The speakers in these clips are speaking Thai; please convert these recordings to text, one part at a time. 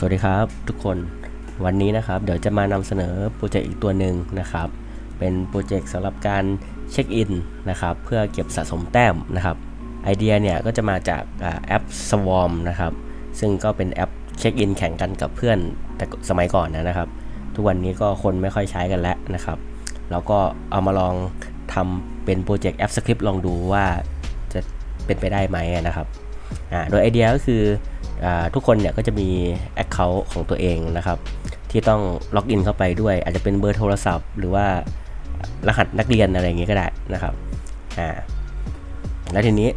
สวัสดีครับทุกคนวันนี้นะครับเดี๋ยวจะมานำเสนอโปรเจกต์อีกตัวหนึ่งนะครับ เป็นโปรเจกต์สำหรับการเช็คอินนะครับเพื่อเก็บสะสมแต้มนะครับไอเดียเนี่ยก็จะมาจากอแอป Swarm นะครับซึ่งก็เป็นแอปเช็คอินแข่งกันกับเพื่อนแต่สมัยก่อนนะครับ ทุกวันนี้ก็คนไม่ค่อยใช้กันแล้วนะครับเราก็เอามาลองทำเป็นโปรเจกต์แอปสคริปต์ลองดูว่าจะเป็นไปได้ไหมนะครับโดยไอเดียก็คือ ทุกคนเนี่ยก็จะมี Account ของตัวเองนะครับ ที่ต้องล็อกอินเข้าไปด้วย อาจจะเป็นเบอร์โทรศัพท์ หรือว่ารหัสนักเรียนอะไรอย่างเงี้ยก็ได้นะครับอ่าแล้วทีนี้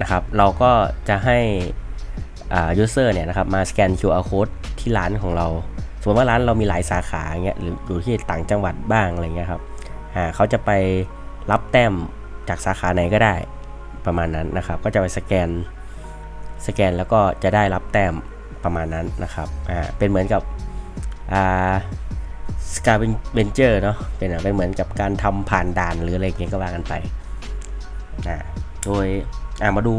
นะครับเราก็จะให้อ่า user เนี่ยนะครับมาสแกน QR code ที่ร้านของเราสมมติว่าร้านเรามีหลายสาขาเงี้ยหรืออยู่ที่ต่างจังหวัดบ้างอะไรเงี้ยครับอ่าเขาจะไปรับแต้มจากสาขาไหนก็ได้ประมาณนั้นนะครับ ก็จะไปสแกน สแกนแล้วก็จะได้รับแต้มประมาณนั้นนะครับ อ่า เป็นเหมือนกับ อ่าสกาเบนเจอร์เนาะ เป็นอะเป็นเหมือนกับการทำผ่านด่านหรืออะไรเงี้ยก็ว่ากันไป อ่า โดย อ่า มาดู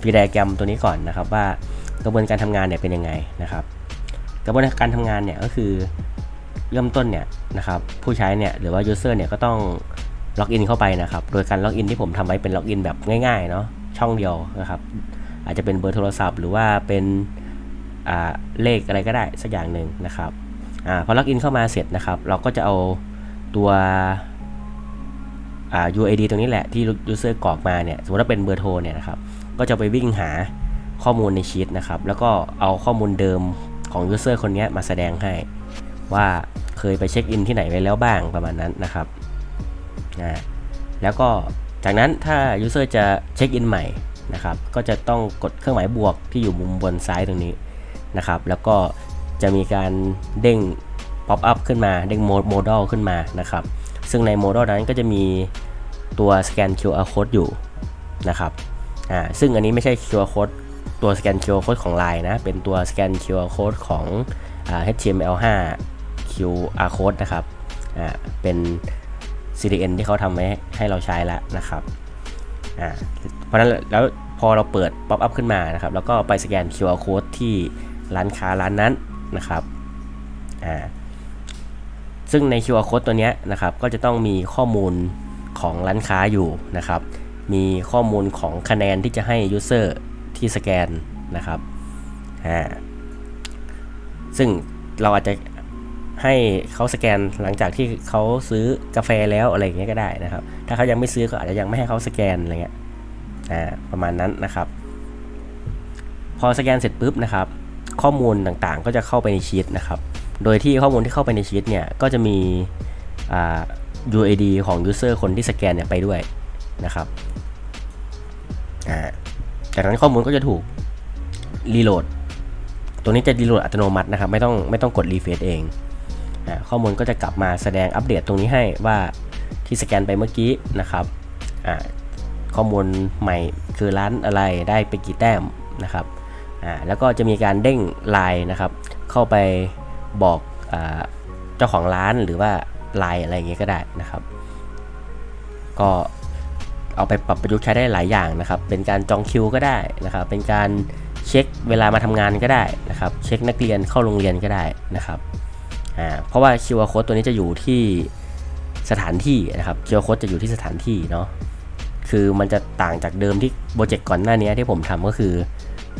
ฟีไดแกรมตัวนี้ก่อนนะครับว่ากระบวนการทำงานเนี่ยเป็นยังไงนะครับ กระบวนการทำงานเนี่ยก็คือเริ่มต้นเนี่ยนะครับผู้ใช้เนี่ยหรือว่า user เนี่ยก็ต้องล็อกอินเข้าไปนะครับ โดยการล็อกอินที่ผมทำไว้เป็นล็อกอินแบบง่ายๆเนาะช่องเดียวนะครับ อาจจะเป็นเบอร์โทรศัพท์ หรือว่าเป็นเลขอะไรก็ได้สักอย่างหนึ่งนะครับอพอล็อกอินเข้ามาเสร็จนะครับ เราก็จะเอาตัว UID ตรงนี้แหละที่ user กรอกมาเนี่ยสมมติว่าเป็นเบอร์โทรเนี่ยนะครับก็จะไปวิ่งหาข้อมูลในชีตนะครับ แล้วก็เอาข้อมูลเดิมของ user คนนี้มาแสดงให้ ว่าเคยไปเช็คอินที่ไหนไว้แล้วบ้างประมาณนั้นนะครับแล้วก็จากนั้นถ้า user จะเช็คอินใหม่ นะครับ ก็จะต้องกดเครื่องหมายบวกที่อยู่มุมบนซ้ายตรงนี้นะครับ แล้วก็จะมีการเด้ง pop up ขึ้นมา เด้งโมด l ขึ้นมานะครับ ซึ่งในโมด l นั้นก็จะมีตัวสแกน QR code อยู่นะครับอ่าซึ่งอันนี้ไม่ใช่ QR code ตัวสแกน QR code ของ Line นะ เป็นตัวสแกน QR code ของอ่า HTML5 QR code นะครับอ่าเป็น CDN ที่เขาทำไว้ให้เราใช้แล้วนะครับ อ่าเพราะนั้นแล้วพอเราเปิด pop up ขึ้นมานะครับแล้วก็ไปสแกน QR code ที่ร้านค้าร้านนั้นนะครับอ่าซึ่งใน QR code ตัวนี้นะครับก็จะต้องมีข้อมูลของร้านค้าอยู่นะครับ มีข้อมูลของคะแนนที่จะให้ user ที่สแกนนะครับอ่าซึ่งเราอาจจะ ให้เขาสแกนหลังจากที่เขาซื้อกาแฟแล้วอะไรอย่างเงี้ยก็ได้นะครับ ถ้าเขายังไม่ซื้อก็อาจจะยังไม่ให้เขาสแกนอะไรเงี้ยอ่าประมาณนั้นนะครับ พอสแกนเสร็จปุ๊บนะครับ ข้อมูลต่างๆก็จะเข้าไปในชีตนะครับ โดยที่ข้อมูลที่เข้าไปในชีตเนี่ยก็จะมีอ่า UID ของ user คนที่สแกนเนี่ยไปด้วยนะครับอ่าจากนั้นข้อมูลก็จะถูกรีโหลดตัวนี้จะรีโหลดอัตโนมัตินะครับ ไม่ต้องไม่ต้องกดรีเฟรชเอง ข้อมูลก็จะกลับมาแสดงอัปเดตตรงนี้ให้ว่าที่สแกนไปเมื่อกี้นะครับข้อมูลใหม่คือร้านอะไรได้ไปกี่แต้มนะครับแล้วก็จะมีการเด้งไลน์นะครับเข้าไปบอกอเจ้าของร้านหรือว่าไลน์อะไรอย่างเงี้ยก็ได้นะครับ ก็เอาไปปรับประยุกต์ใช้ได้หลายอย่างนะครับ เป็นการจองคิวก็ได้นะครับ เป็นการเช็คเวลามาทำงานก็ได้นะครับ เช็คนักเรียนเข้าโรงเรียนก็ได้นะครับ อ่าเพราะว่า QR code ตัวนี้จะอยู่ที่สถานที่นะครับ QR code จะอยู่ที่สถานที่เนาะคือมันจะต่างจากเดิมที่โปรเจกต์ก่อนหน้านี้ที่ผมทำก็คือ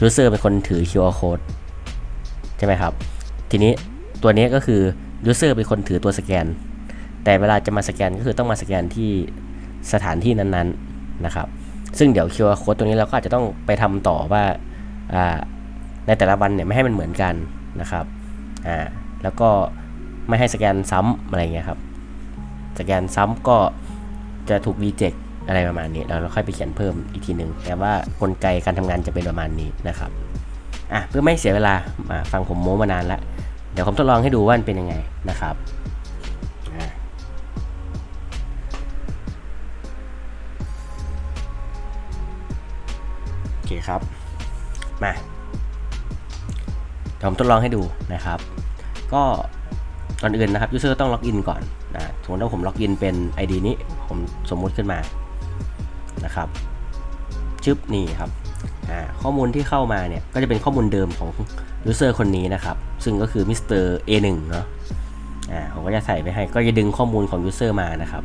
user เป็นคนถือ QR code ใช่ไหมครับ ทีนี้ตัวนี้ก็คือ user เป็นคนถือตัวสแกน แต่เวลาจะมาสแกนก็คือต้องมาสแกนที่สถานที่นั้นๆนะครับ ซึ่งเดี๋ยว QR code ตัวนี้เราก็อาจจะต้องไปทำต่อว่าอ่าในแต่ละวันเนี่ยไม่ให้มันเหมือนกันนะครับอ่า แล้วก็ไม่ให้สแกนซ้ำอะไรเงี้ยครับ สแกนซ้ำก็จะถูกรีเจ็คอะไรประมาณนี้ แล้วเราค่อยไปเขียนเพิ่มอีกทีหนึ่งแต่ว่ากลไกการทำงานจะเป็นประมาณนี้นะครับอะเพื่อไม่เสียเวลามาฟังผมโม้มานานแล้วเดี๋ยวผมทดลองให้ดูว่ามันเป็นยังไงนะครับโอเคครับ มาเดี๋ยวผมทดลองให้ดูนะครับ ก็ก่อนอื่นนะครับ user ต้องล็อกอินก่อนนะสมมติว่าผมล็อกอินเป็น ID นี้ ผมสมมุติขึ้นมานะครับชึบนี่ครับข้อมูลที่เข้ามาเนี่ย ก็จะเป็นข้อมูลเดิมของยูเซอร์คนนี้นะครับ ซึ่งก็คือมิสเตอร์ A1 เนาะอ่าผมก็จะใส่ไปให้ ก็จะดึงข้อมูลของยูเซอร์มานะครับ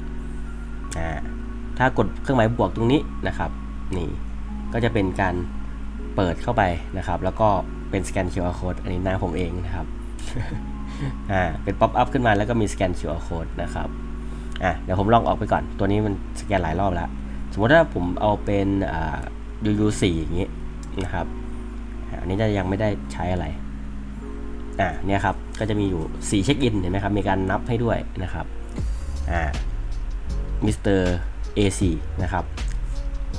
ถ้ากดเครื่องหมายบวกตรงนี้นะครับ นี่ ก็จะเป็นการเปิดเข้าไปนะครับ แล้วก็เป็นสแกน QR code อันนี้หน้าผมเองนะครับ อ่าเป็นป๊อปอัพขึ้นมาแล้วก็มีสแกน QR code นะครับอะเดี๋ยวผมลองออกไปก่อน ตัวนี้มันสแกนหลายรอบแล้ว สมมติถ้าผมเอาเป็นอ่า UU4 อย่างนี้นะครับอันนี้จะยังไม่ได้ใช้อะไรอ่าเนี่ยครับก็จะมีอยู่4เช็คอินเห็นไหมครับมีการนับให้ด้วยนะครับอ่ามิสเตอร์ A4 นะครับ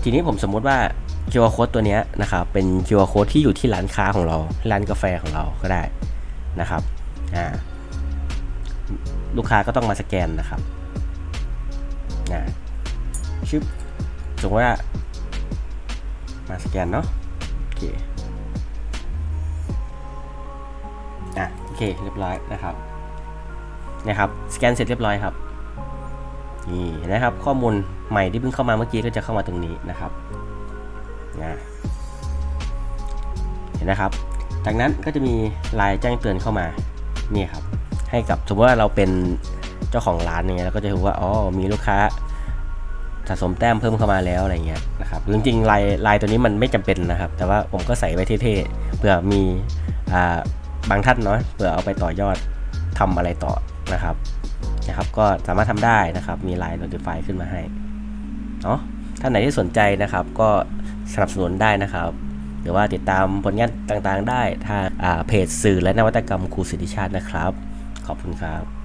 ทีนี้ผมสมมุติว่า QR code ตัวนี้นะครับเป็น QR code ที่อยู่ที่ร้านค้าของเรา ร้านกาแฟของเราก็ได้นะครับ อ่าลูกค้าก็ต้องมาสแกนนะครับนะชึบสมมติว่า มาสแกนเนาะโอเคอะโอเคเรียบร้อยนะครับนะครับ สแกนเสร็จเรียบร้อยครับนี่นะครับ ข้อมูลใหม่ที่เพิ่งเข้ามาเมื่อกี้ก็จะเข้ามาตรงนี้นะครับนะเห็นนะครับ จากนั้นก็จะมีลน์แจ้งเตือนเข้ามา นี่ครับให้กับสมมติว่าเราเป็นเจ้าของร้านเงี้ยเราก็จะรู้ว่าอ๋อมีลูกค้าสะสมแต้มเพิ่มเข้ามาแล้วอะไรเงี้ยนะครับจริงๆลายลายตัวนี้มันไม่จำเป็นนะครับ แต่ว่าผมก็ใส่ไว้เท่ๆเผื่อมีอ่าบางท่านเนาะเผื่อเอาไปต่อยอดทำอะไรต่อนะครับนะครับก็สามารถทำได้นะครับมีลน์ notify ขึ้นมาให้เนาะท่านไหนที่สนใจนะครับ ก็สนับสนุนได้นะครับ รือว่าติดตามผลงานต่างๆ ได้ทางอ่าเพจสื่อและนวัตกรรมครูสิทธิชาตินะครับ ขอบคุณครับ